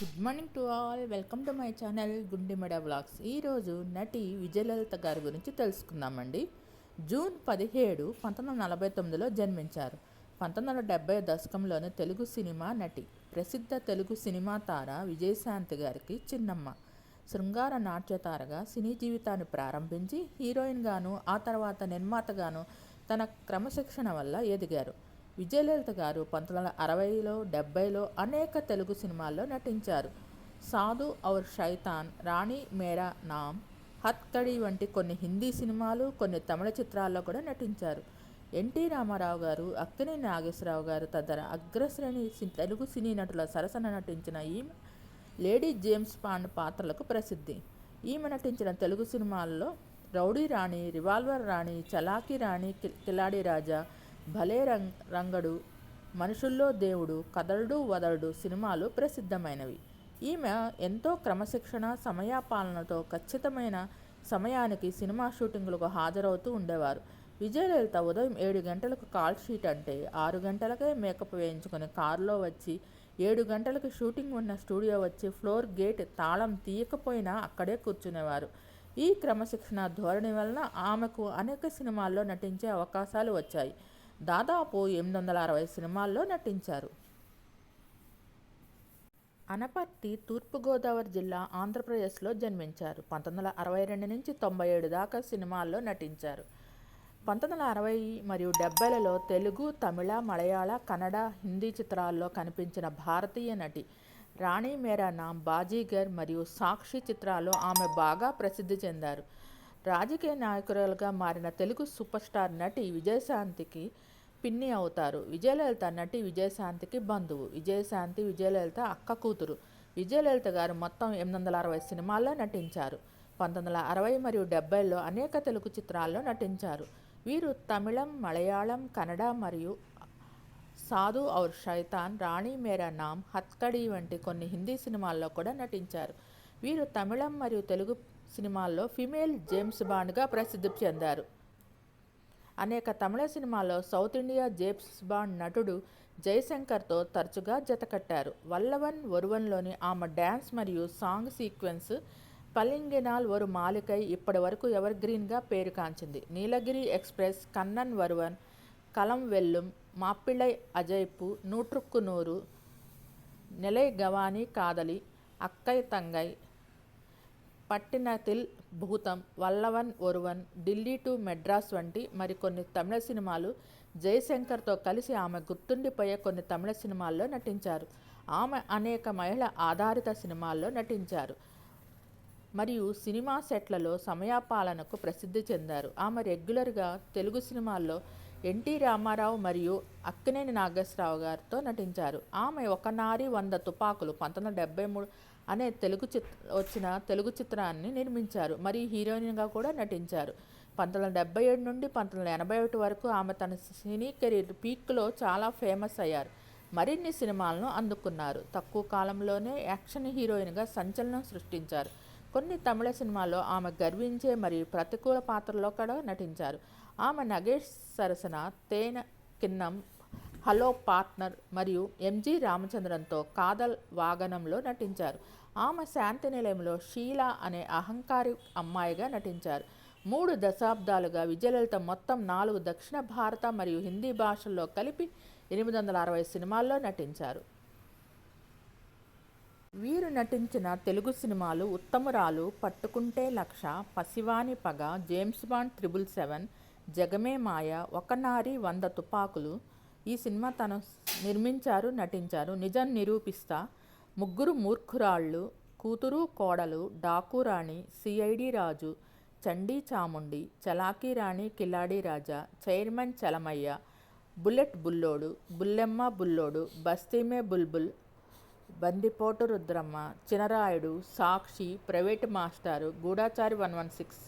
Good morning to all welcome to my channel Gundemeda vlogs ఈరోజు నటి విజయలలిత గారి గురించి తెలుసుకుందామండి. జూన్ పదిహేడు పంతొమ్మిది వందల నలభై తొమ్మిదిలో జన్మించారు. పంతొమ్మిది వందల డెబ్బై దశకంలోని తెలుగు సినిమా నటి ప్రసిద్ధ తెలుగు సినిమా తార విజయశాంతి గారికి చిన్నమ్మ. శృంగార నాట్యతారగా సినీ జీవితాన్ని ప్రారంభించి హీరోయిన్గాను ఆ తర్వాత నిర్మాతగాను తన క్రమశిక్షణ వల్ల ఎదిగారు. విజయలలిత గారు పంతొమ్మిది వందల అరవైలో డెబ్బైలో అనేక తెలుగు సినిమాల్లో నటించారు. సాధు ఔర్ షైతాన్ రాణి మేరా నామ్ హత్కడి వంటి కొన్ని హిందీ సినిమాలు కొన్ని తమిళ చిత్రాల్లో కూడా నటించారు. ఎన్టీ రామారావు గారు అక్కినే నాగేశ్వరరావు గారు తదితర అగ్రశ్రేణి సి- తెలుగు సినీ నటుల సరసన నటించిన ఈమె లేడీ జేమ్స్ పాండ్ పాత్రలకు ప్రసిద్ధి. ఈమె నటించిన తెలుగు సినిమాల్లో రౌడీ రాణి రివాల్వర్ రాణి చలాకీ రాణి కి- కిలాడి రాజా భలే రంగ్ రంగడు. మనుషుల్లో దేవుడు కదలడు వదలడు సినిమాలు ప్రసిద్ధమైనవి. ఈమె ఎంతో క్రమశిక్షణ సమయపాలనతో ఖచ్చితమైన సమయానికి సినిమా షూటింగులకు హాజరవుతూ ఉండేవారు. విజయలలిత ఉదయం ఏడు గంటలకు కాల్ షీట్ అంటే ఆరు గంటలకే మేకప్ వేయించుకొని కారులో వచ్చి ఏడు గంటలకు షూటింగ్ ఉన్న స్టూడియో వచ్చి ఫ్లోర్ గేట్ తాళం తీయకపోయినా అక్కడే కూర్చునేవారు. ఈ క్రమశిక్షణ ధోరణి వలన ఆమెకు అనేక సినిమాల్లో నటించే అవకాశాలు వచ్చాయి. దాదాపు ఎనిమిది వందల అరవై సినిమాల్లో నటించారు. అనపర్తి తూర్పుగోదావరి జిల్లా ఆంధ్రప్రదేశ్లో జన్మించారు. పంతొమ్మిది వందల అరవై రెండు నుంచి తొంభై ఏడు దాకా సినిమాల్లో నటించారు. పంతొమ్మిది వందల అరవై మరియు డెబ్బైలలో తెలుగు తమిళ మలయాళ కన్నడ హిందీ చిత్రాల్లో కనిపించిన భారతీయ నటి రాణి మేరా నామ్ బాజీగర్ మరియు సాక్షి చిత్రాల్లో ఆమె బాగా ప్రసిద్ధి చెందారు. రాజకీయ నాయకురాలుగా మారిన తెలుగు సూపర్ స్టార్ నటి విజయశాంతికి పిన్ని అవుతారు. విజయలలిత నటి విజయశాంతికి బంధువు. విజయశాంతి విజయలలిత అక్క కూతురు. విజయలలిత గారు మొత్తం ఎనిమిది వందల అరవై సినిమాల్లో నటించారు. పంతొమ్మిది వందల అరవై మరియు డెబ్బైలో అనేక తెలుగు చిత్రాల్లో నటించారు. వీరు తమిళం మలయాళం కన్నడ మరియు సాధు ఔర్ షైతాన్ రాణి మేరా నామ్ హత్కడి వంటి కొన్ని హిందీ సినిమాల్లో కూడా నటించారు. వీరు తమిళం మరియు తెలుగు సినిమాల్లో ఫిమేల్ జేమ్స్ బాండ్గా ప్రసిద్ధి చెందారు. అనేక తమిళ సినిమాల్లో సౌత్ ఇండియా జేమ్స్ బాండ్ నటుడు జయశంకర్తో తరచుగా జతకట్టారు వల్లవన్ ఒరువన్లోని ఆమె డ్యాన్స్ మరియు సాంగ్ సీక్వెన్స్ పల్లింగినాల్ ఒరు మాలికై ఇప్పటి వరకు ఎవర్ గ్రీన్గా పేరుకాంచింది నీలగిరి ఎక్స్ప్రెస్ కన్నన్ వరువన్ కలం వెల్లుం మాపిళ్ళై అజైపు నూట్రుక్కు నూరు నిలై గవాని కాదలి అక్కై తంగై పట్టినతిల్ భూతం వల్లవన్ ఒరువన్ ఢిల్లీ టు మెడ్రాస్ వంటి మరికొన్ని తమిళ సినిమాలు జయశంకర్తో కలిసి ఆమె గుర్తుండిపోయే కొన్ని తమిళ సినిమాల్లో నటించారు. ఆమె అనేక మహిళ ఆధారిత సినిమాల్లో నటించారు. మరియు సినిమా సెట్లలో సమయపాలనకు ప్రసిద్ధి చెందారు. ఆమె రెగ్యులర్గా తెలుగు సినిమాల్లో ఎన్టీ రామారావు మరియు అక్కినేని నాగేశ్వరరావు గారితో నటించారు. ఆమె ఒక నారి వంద తుపాకులు పంతొమ్మిది డెబ్బై మూడు అనే తెలుగు చిత్ వచ్చిన తెలుగు చిత్రాన్ని నిర్మించారు. మరియు హీరోయిన్గా కూడా నటించారు. పంతొమ్మిది వందల డెబ్బై ఏడు నుండి పంతొమ్మిది వందల ఎనభై ఒకటి వరకు ఆమె తన సినీ కెరీర్ పీక్లో చాలా ఫేమస్ అయ్యారు. మరిన్ని సినిమాలను అందుకున్నారు. తక్కువ కాలంలోనే యాక్షన్ హీరోయిన్గా సంచలనం సృష్టించారు. కొన్ని తమిళ సినిమాల్లో ఆమె గర్వించే మరియు ప్రతికూల పాత్రలో కూడా నటించారు. ఆమె నగేష్ సరసన తేన కిన్నం హలో పార్ట్నర్ మరియు ఎంజి రామచంద్రన్తో కాదల్ వాగనంలో నటించారు. ఆమె శాంతి నిలయంలో షీలా అనే అహంకారి అమ్మాయిగా నటించారు. మూడు దశాబ్దాలుగా విజయలలిత మొత్తం నాలుగు దక్షిణ భారత మరియు హిందీ భాషల్లో కలిపి ఎనిమిది వందల అరవై సినిమాల్లో నటించారు. వీరు నటించిన తెలుగు సినిమాలు ఉత్తమురాలు పట్టుకుంటే లక్ష పసివాని పగ జేమ్స్ బాండ్ త్రిబుల్ సెవెన్ జగమే మాయ ఒకనారి వంద తుపాకులు ఈ సినిమా తను నిర్మించారు నటించారు. నిజం నిరూపిస్తా. ముగ్గురు మూర్ఖురాళ్ళు కూతురు కోడలు డాకురాణి సిఐడి రాజు చండీ చాముండి చలాకీ రాణి కిలాడి రాజా చైర్మన్ చలమయ్య బుల్లెట్ బుల్లోడు బుల్లెమ్మ బుల్లోడు బస్తీమే బుల్బుల్ బందిపోటు రుద్రమ్మ చినరాయుడు సాక్షి ప్రైవేట్ మాస్టారు గూఢాచారి వన్ వన్ సిక్స్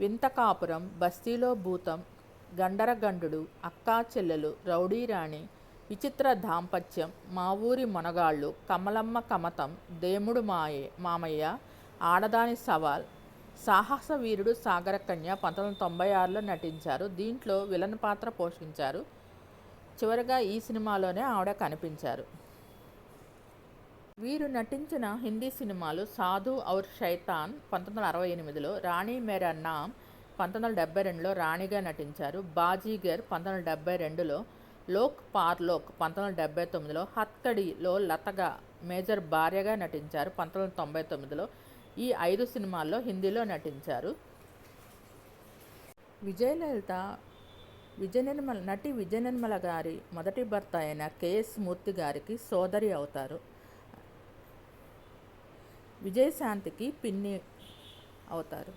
వింతకాపురం బస్తీలో భూతం గండరగండు అక్కా చెల్లెలు రౌడీ రాణి విచిత్ర దాంపత్యం మా ఊరి మొనగాళ్ళు కమలమ్మ కమతం దేముడు మాయే మామయ్య ఆడదాని సవాల్. సాహస వీరుడు సాగరకన్య పంతొమ్మిది వందల తొంభై ఆరులో నటించారు. దీంట్లో విలన్ పాత్ర పోషించారు. చివరగా ఈ సినిమాలోనే ఆవిడ కనిపించారు. వీరు నటించిన హిందీ సినిమాలు సాధు ఔర్ శైతాన్ పంతొమ్మిది వందల అరవై ఎనిమిదిలో రాణి మేరా నామ్ పంతొమ్మిది వందల డెబ్బై రెండులో రాణిగా నటించారు. బాజీగర్ పంతొమ్మిది వందల డెబ్బై రెండులో లోక్ పార్లోక్ పంతొమ్మిది వందల డెబ్బై తొమ్మిదిలో హత్కడిలో లతగా మేజర్ భార్యగా నటించారు. పంతొమ్మిది వందల తొంభై తొమ్మిదిలో ఈ ఐదు సినిమాల్లో హిందీలో నటించారు. విజయలలిత విజయనిర్మల నటి విజయనిర్మల గారి మొదటి భర్త అయిన కేఎస్ మూర్తి గారికి సోదరి అవుతారు. విజయశాంతికి పిన్ని అవుతారు.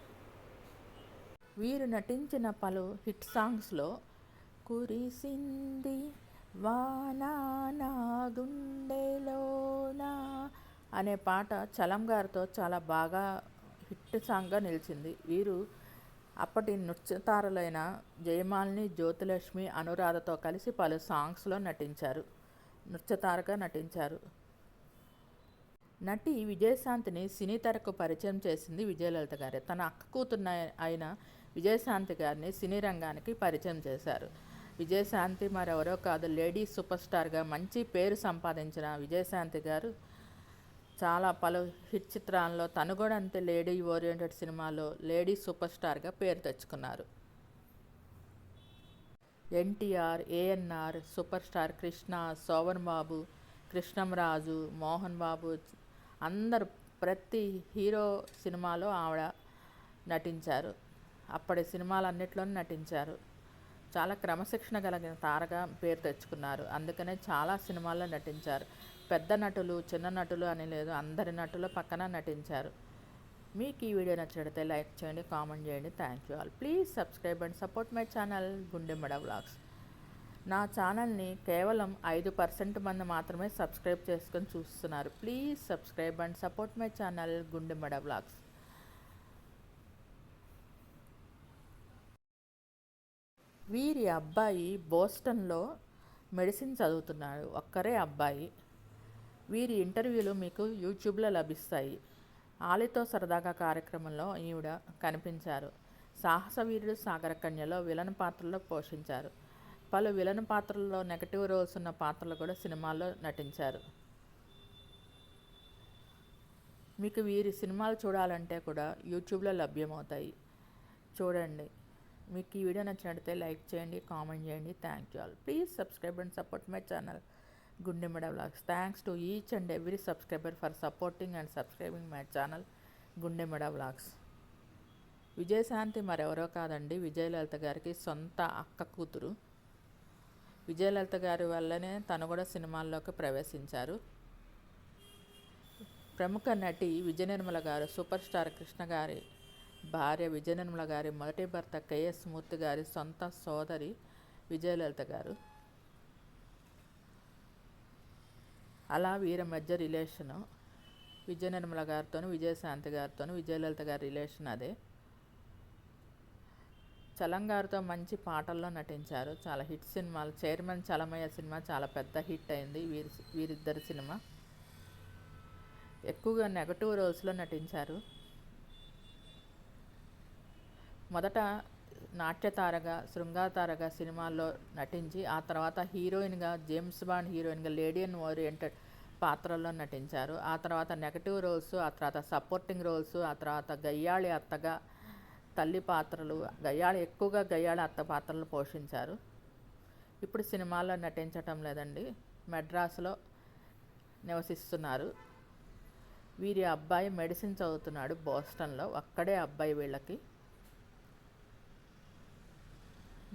వీరు నటించిన పలు హిట్ సాంగ్స్లో కురిసింది వానా గుండెలోనా అనే పాట చలం గారితో చాలా బాగా హిట్ సాంగ్గా నిలిచింది. వీరు అప్పటి నృత్యతారులైన జయమాలిని జ్యోతిలక్ష్మి అనురాధతో కలిసి పలు సాంగ్స్లో నటించారు. నృత్యతారగా నటించారు. నటి విజయశాంతిని సినీ తెరకు పరిచయం చేసింది విజయలలిత గారే. తన అక్క కూతున్న అయిన విజయశాంతి గారిని సినీ రంగానికి పరిచయం చేశారు. విజయశాంతి మరెవరో కాదు లేడీ సూపర్ స్టార్గా మంచి పేరు సంపాదించిన విజయశాంతి గారు చాలా పలు హిట్ చిత్రాల్లో తను కూడా అంతే లేడీ ఓరియంటెడ్ సినిమాలో లేడీ సూపర్ స్టార్గా పేరు తెచ్చుకున్నారు. ఎన్టీఆర్ ఏఎన్ఆర్ సూపర్ స్టార్ కృష్ణ శోభన్ బాబు కృష్ణంరాజు మోహన్ బాబు అందరు ప్రతి హీరో సినిమాలో ఆవిడ నటించారు. అప్పటి సినిమాలన్నిట్లోనూ నటించారు. చాలా క్రమశిక్షణ కలిగిన తారగా పేరు తెచ్చుకున్నారు. అందుకనే చాలా సినిమాల్లో నటించారు. పెద్ద నటులు చిన్న నటులు అని లేదు అందరి నటుల పక్కన నటించారు. మీకు ఈ వీడియో నచ్చినట్లయితే లైక్ చేయండి కామెంట్ చేయండి. Thank you all please subscribe and support my channel Gundemada vlogs నా ఛానల్ని కేవలం ఐదు పర్సెంట్ మంది మాత్రమే సబ్స్క్రైబ్ చేసుకొని చూస్తున్నారు. Please subscribe and support my channel Gundemada vlogs వీరి అబ్బాయి బోస్టన్లో మెడిసిన్ చదువుతున్నాడు. ఒక్కరే అబ్బాయి. వీరి ఇంటర్వ్యూలు మీకు యూట్యూబ్లో లభిస్తాయి. ఆలితో సరదాగా కార్యక్రమంలో ఈవిడ కనిపించారు. సాహసవీరుడు సాగరకన్యలో విలన్ పాత్రలో పోషించారు. పలు విలన్ పాత్రల్లో నెగటివ్ రోల్స్ ఉన్న పాత్రలు కూడా సినిమాల్లో నటించారు. మీకు వీరి సినిమాలు చూడాలంటే కూడా యూట్యూబ్లో లభ్యమవుతాయి. చూడండి. మీకు ఈ వీడియో నచ్చినట్లయితే లైక్ చేయండి కామెంట్ చేయండి. Thank you all please subscribe and support my channel Gundemeda vlogs thanks to each and every subscriber for supporting and subscribing my channel Gundemeda vlogs Vijayashanti మరెవరో కాదండి. విజయలలిత గారికి సొంత అక్క కూతురు. విజయలలిత గారి వల్లనే తను కూడా సినిమాల్లోకి ప్రవేశించారు. ప్రముఖ నటి విజయ నిర్మల గారు సూపర్ స్టార్ కృష్ణ గారి భార్య విజయనిర్మల గారి మొదటి భర్త కేఎస్ మూర్తి గారి సొంత సోదరి విజయలలిత గారు. అలా వీరి మధ్య రిలేషను విజయ నిర్మల గారితో విజయశాంతి గారితో విజయలలిత గారి రిలేషన్ అదే. చలం గారితో మంచి పాటల్లో నటించారు. చాలా హిట్ సినిమాలు చైర్మన్ చలమయ్య సినిమా చాలా పెద్ద హిట్ అయింది వీరి వీరిద్దరి సినిమా. ఎక్కువగా నెగటివ్ రోల్స్లో నటించారు. మొదట నాట్యతారగా శృంగారతారగా సినిమాల్లో నటించి ఆ తర్వాత హీరోయిన్గా జేమ్స్ బాండ్ హీరోయిన్గా లేడియన్ ఓరియంటెడ్ పాత్రల్లో నటించారు. ఆ తర్వాత నెగటివ్ రోల్స్ ఆ తర్వాత సపోర్టింగ్ రోల్స్ ఆ తర్వాత గయ్యాళి అత్తగా తల్లి పాత్రలు గయ్యాళి ఎక్కువగా గయ్యాళి అత్త పాత్రలు పోషించారు. ఇప్పుడు సినిమాల్లో నటించటం లేదండి మెడ్రాస్లో నివసిస్తున్నారు. వీరి అబ్బాయి మెడిసిన్ చదువుతున్నాడు బోస్టన్లో అక్కడే అబ్బాయి వీళ్ళకి.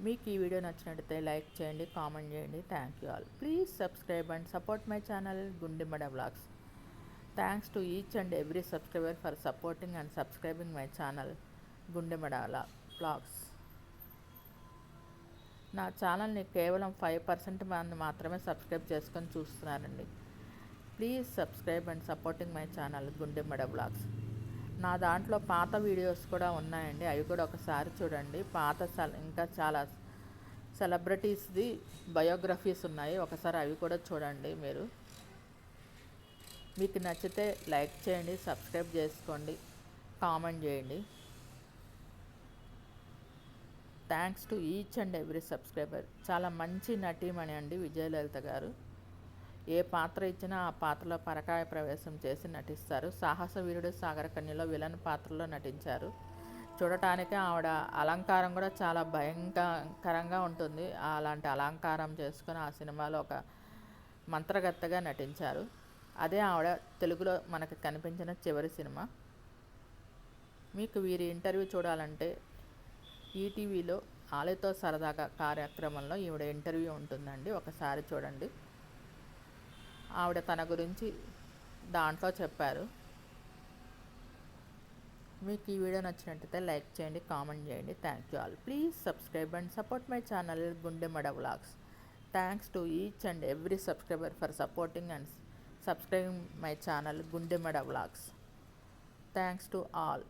మీకు ఈ వీడియో నచ్చినట్లయితే లైక్ చేయండి కామెంట్ చేయండి. Thank you all please subscribe and support my channel Gundemada vlogs thanks to each and every subscriber for supporting and subscribing my channel Gundemada vlogs నా ఛానల్ని కేవలం ఫైవ్ పర్సెంట్ మంది మాత్రమే సబ్స్క్రైబ్ చేసుకొని చూస్తున్నారండి. Please subscribe and supporting my channel Gundemada vlogs నా దాంట్లో పాత వీడియోస్ కూడా ఉన్నాయండి. అవి కూడా ఒకసారి చూడండి. పాత ఇంకా చాలా సెలబ్రిటీస్ది బయోగ్రఫీస్ ఉన్నాయి. ఒకసారి అవి కూడా చూడండి మీరు. మీకు నచ్చితే లైక్ చేయండి సబ్స్క్రైబ్ చేసుకోండి కామెంట్ చేయండి. Thanks to each and every subscriber. చాలా మంచి నటీమణి అండి విజయలలిత గారు. ఏ పాత్ర ఇచ్చినా ఆ పాత్రలో పరకాయ ప్రవేశం చేసి నటిస్తారు. సాహస వీరుడు సాగర కన్యలో విలన్ పాత్రలో నటించారు. చూడటానికి ఆవిడ అలంకారం కూడా చాలా భయంకరంగా ఉంటుంది. అలాంటి అలంకారం చేసుకుని ఆ సినిమాలో ఒక మంత్రగత్తగా నటించారు. అదే ఆవిడ తెలుగులో మనకు కనిపించిన చివరి సినిమా. మీకు వీరి ఇంటర్వ్యూ చూడాలంటే ఈటీవీలో ఆలయతో సరదాగా కార్యక్రమంలో ఈవిడ ఇంటర్వ్యూ ఉంటుందండి. ఒకసారి చూడండి. ఆవిడ తన గురించి దాంట్లో చెప్పారు. మీకు ఈ వీడియో నచ్చినట్టయితే లైక్ చేయండి కామెంట్ చేయండి. Thank you all please subscribe and support my channel Gundemada vlogs thanks to each and every subscriber for supporting and subscribing my channel Gundemada vlogs thanks to all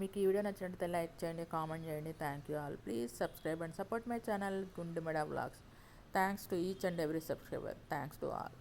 మీకు ఈ video నచ్చినట్టయితే like చేయండి comment చేయండి. Thank you all please subscribe and support my channel Gundemada vlogs Thanks to each and every subscriber. Thanks to all.